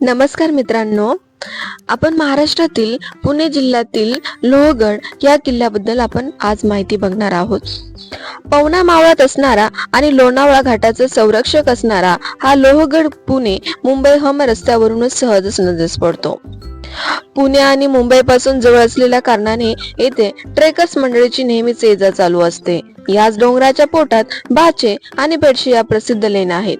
नमस्कार मित्रांनो. आपण महाराष्ट्रातील पुणे जिल्ह्यातील लोहगड या किल्ल्याबद्दल आपण आज माहिती बघणार आहोत. पवना मावळात असणारा आणि लोणावळा घाटाचा संरक्षक असणारा हा लोहगड पुणे मुंबई हम रस्त्यावरूनच सहजच नजरेस पडतो. पुणे आणि मुंबई पासून जवळ असलेल्या कारणाने येथे ट्रेकर्स मंडळीची नेहमीच ये जा चालू असते. याच डोंगराच्या पोटात बाचे आणि बेडशी या प्रसिद्ध लेण्या आहेत.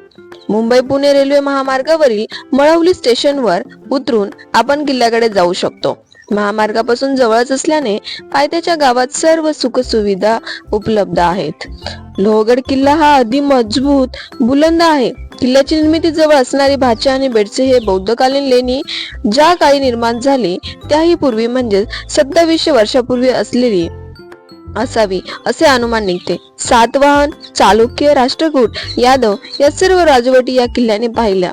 मुंबई पुणे रेल्वे महामार्गावरील मळवली स्टेशनवर उतरून आपण किल्ल्याकडे जाऊ शकतो. महामार्गापासून जवळच असल्याने पायथ्याच्या गावात सर्व सुखसुविधा उपलब्ध आहेत. लोहगड किल्ला हा अति मजबूत बुलंद आहे. किल्ल्याची निर्मिती जवळ असणारी भाचे आणि बेडसे हे बौद्धकालीन लेणी ज्या काळी निर्माण झाली त्याही पूर्वी म्हणजे सत्तावीसशे वर्षापूर्वी असलेली असावी असे अनुमान निघते. सातवाहन चालुक्य राष्ट्रकूट यादव या सर्व राजवटी या किल्ल्याने पाहिल्या.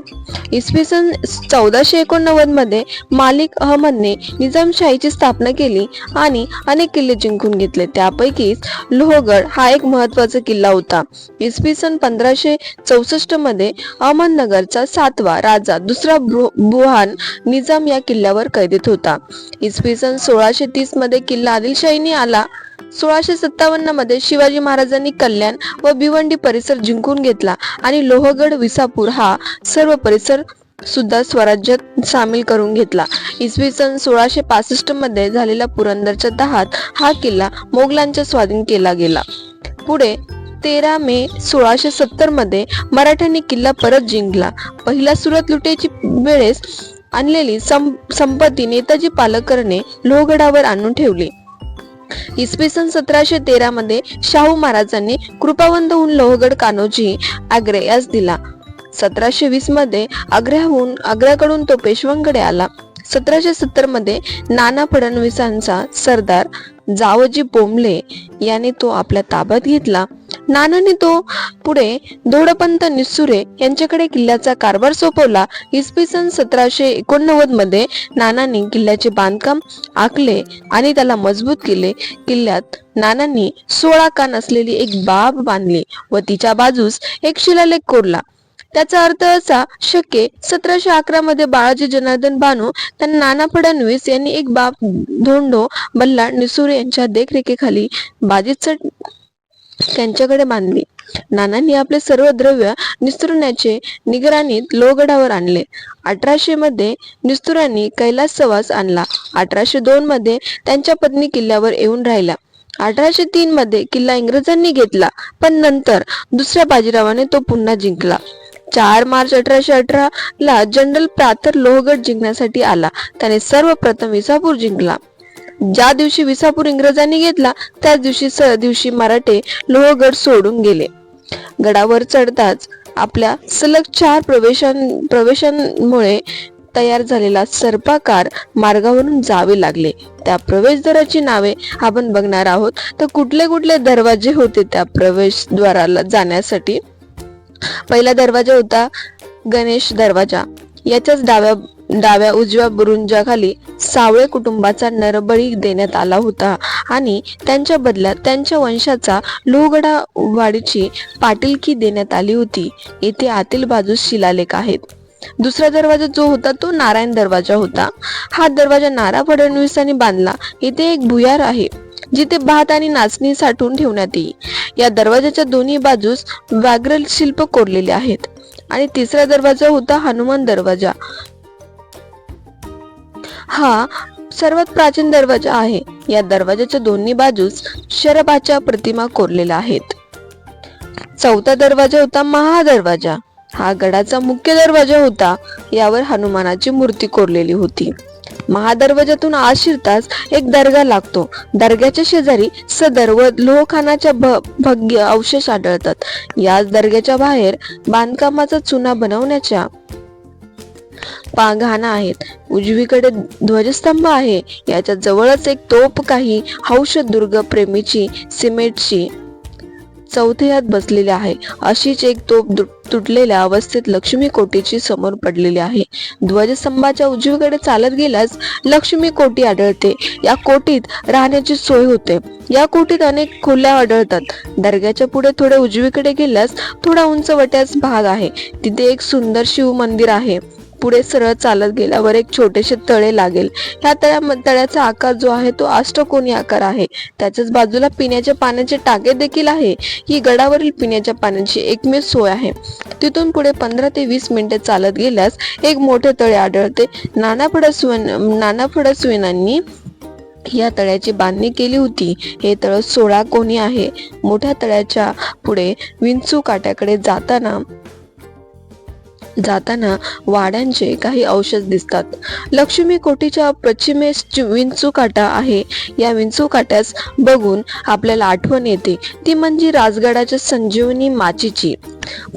इसवी सन चौदाशे एकोणनव्वदमध्ये मालिक अहमदने निजामशाहीची स्थापना केली आणि अनेक किल्ले जिंकून घेतले. त्यापैकीच लोहगड हा एक महत्त्वाचा किल्ला होता. इसवी सन पंधराशे चौसष्टमध्ये अहमदनगरचा सातवा राजा दुसरा बुहान निजाम या किल्ल्यावर कैदेत होता. इसवी सन सोळाशे तीसमध्ये किल्ला आदिलशाहीने आला. सोळाशे सत्तावन्नमध्ये शिवाजी महाराजांनी कल्याण व भिवंडी परिसर जिंकून घेतला आणि लोहगड विसापूर हा सर्व परिसर सुद्धा स्वराज्यात सामील करून घेतला. इसवी सन सोळाशे पासष्टमध्ये झालेल्या पुरंदरच्या तहात हा किल्ला मोगलांच्या स्वाधीन केला गेला. पुढे तेरा मे सोळाशे सत्तरमध्ये मराठ्यांनी किल्ला परत जिंकला. पहिल्या सुरत लुटेची वेळेस आणलेली सं- संपत्ती नेताजी पालकरने लोहगडावर आणून ठेवली. इसवी सन सतराशे तेरा मध्ये शाहू महाराजांनी कृपावंत होऊन लोहगड कान्होजी आग्रे यास दिला. सतराशे वीसमध्ये आग्र्याहून आग्र्याकडून तो पेशवांकडे आला. सतराशे सत्तरमध्ये नाना फडणवीसांचा सरदार जावजी बोंबले याने तो आपल्या ताब्यात घेतला. नानाने तो पुढे दोडपंत निसुरे यांच्याकडे किल्ल्याचा कारभार सोपवला. इसवी सन सतराशे एकोणनव्वदमध्ये नानांनी किल्ल्याचे बांधकाम आखले आणि त्याला मजबूत केले. किल्ल्यात नानांनी सोळा कान असलेली एक बाब बांधली व तिच्या बाजूस एक शिलालेख कोरला. त्याचा अर्थ असा शक्य सतराशे अकरा मध्ये बाळाजी जनार्दन बानू त्यांना नाना फडणवीस यांनी एक बाब धोंडो बल्ला निसुरे यांच्या देखरेखीखाली बाजीचट त्यांच्याकडे बांधली. नानांनी आपले सर्व द्रव्य निस्तुरण्याचे निगराणीत लोहगडावर आणले. अठराशे मध्ये निस्तुरांनी कैलास सवास आणला. अठराशे दोन मध्ये त्यांच्या पत्नी किल्ल्यावर येऊन राहिल्या. अठराशे तीन मध्ये किल्ला इंग्रजांनी घेतला पण नंतर दुसऱ्या बाजीरावाने तो पुन्हा जिंकला. चार मार्च अठराशे अठरा ला जनरल प्रातर लोहगड जिंकण्यासाठी आला. त्याने सर्वप्रथम विसापूर जिंकला. ज्या दिवशी विसापूर इंग्रजांनी घेतला त्याच दिवशी स दिवशी मराठे लोहगड सोडून गेले. गडावर चढताच आपल्या सलग चार प्रवेशां प्रवेशांमुळे तयार झालेला सर्पाकार मार्गावरून जावे लागले. त्या प्रवेशद्वाराची नावे आपण बघणार आहोत. तर कुठले कुठले दरवाजे होते त्या प्रवेशद्वाराला जाण्यासाठी? पहिला दरवाजा होता गणेश दरवाजा. याच्याच डाव्या डाव्या उजव्या बुरुंजाखाली सावळे कुटुंबाचा नरबळी देण्यात आला होता. आणि त्यांच्या बदल्यात त्यांच्या वंशाचा लोहगडा वाडीची पाटीलकी देण्यात आली होती. येथे आतील बाजूस शिलालेख आहेत. दुसरा दरवाजा जो होता तो नारायण दरवाजा होता. हा दरवाजा नारा फडणवीसांनी बांधला. येथे एक भुयार आहे जिथे भात आणि नाचणी साठवून ठेवण्यात येईल. या दरवाजाच्या दोन्ही बाजूस व्याघ्र शिल्प कोरलेले आहेत. आणि तिसरा दरवाजा होता हनुमान दरवाजा. हा सर्वात प्राचीन दरवाजा आहे. या दरवाजाच्या दोन्ही बाजूस शरभाच्या प्रतिमा कोरलेल्या आहेत. चौथा दरवाजा होता महादरवाजा. हा गडाचा मुख्य दरवाजा होता. यावर हनुमानाची मूर्ती कोरलेली होती. महादरवाजातून आज शिरताच एक दर्गा लागतो. दर्ग्याच्या शेजारी सदर व लोहखानाच्या भ- भग्य अवशेष आढळतात. याच दर्ग्याच्या बाहेर बांधकामाचा चुना बनवण्याच्या पाघाणा आहेत. उजवीकडे ध्वजस्तंभ आहे. याच्या जवळच एक तोप काही हौश दुर्ग प्रेमीची सिमेंटची चौथ्यात बसलेली आहे. अशीच एक तोप तुटलेल्या अवस्थेत लक्ष्मी कोटीची समोर पडलेली आहे. ध्वजस्तंभाच्या उजवीकडे चालत गेल्यास लक्ष्मी कोटी आढळते. या कोटीत राहण्याची सोय होते. या कोटीत अनेक खोल्या आढळतात. दर्ग्याच्या पुढे थोडे उजवीकडे गेल्यास थोडा उंच वट्यास भाग आहे. तिथे एक सुंदर शिव मंदिर आहे. पुढे सरळ चालत गेल्यावर एक छोटेसे तळे लागेल. ह्या तळ्या तळ्याचा आकार जो आहे तो अष्टकोनी आकार आहे. त्याच्याच बाजूला पिण्याच्या पाण्याचे टाके देखील आहे. ही गडावरील पिण्याच्या पाण्याची एकमेव सोय आहे. तिथून पुढे पंधरा ते वीस मिनिटे चालत गेल्यास एक मोठे तळे आढळते. नाना फडसवन नाना फडसविनांनी या तळ्याची बांधणी केली होती. हे तळ सोळा कोणी आहे. मोठ्या तळ्याच्या पुढे विंचू काट्याकडे जाताना जाताना वाड्यांचे काही अवशेष दिसतात. लक्ष्मी कोटीच्या पश्चिमेस विंचू काटा आहे. या विंचू काट्यास बघून आपल्याला आठवण येते. ती म्हणजे राजगडाच्या संजीवनी माचीची.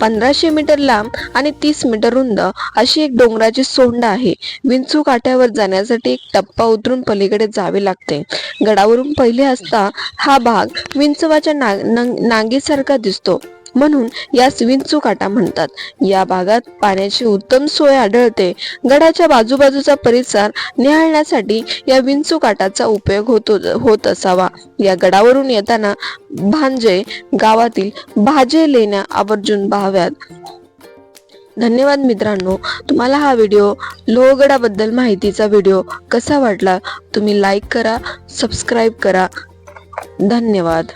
पंधराशे मीटर लांब आणि तीस मीटर रुंद अशी एक डोंगराची सोंड आहे. विंचू काट्यावर जाण्यासाठी एक टप्पा उतरून पलीकडे जावे लागते. गडावरून पहिले असता हा भाग विंचवाच्या नाग नांगीसारखा दिसतो. म्हणून यास विंचू काटा म्हणतात. या भागात पाण्याची उत्तम सोय आढळते. गडाच्या बाजूबाजूचा परिसर निहाळण्यासाठी या विंचू काटाचा उपयोग होतो होत असावा. या गडावरून येताना भांजे गावातील भाजे लेण्या आवर्जून पाहाव्यात. धन्यवाद मित्रांनो. तुम्हाला हा व्हिडिओ लोहगडाबद्दल माहितीचा व्हिडिओ कसा वाटला? तुम्ही लाईक करा सबस्क्राईब करा. धन्यवाद.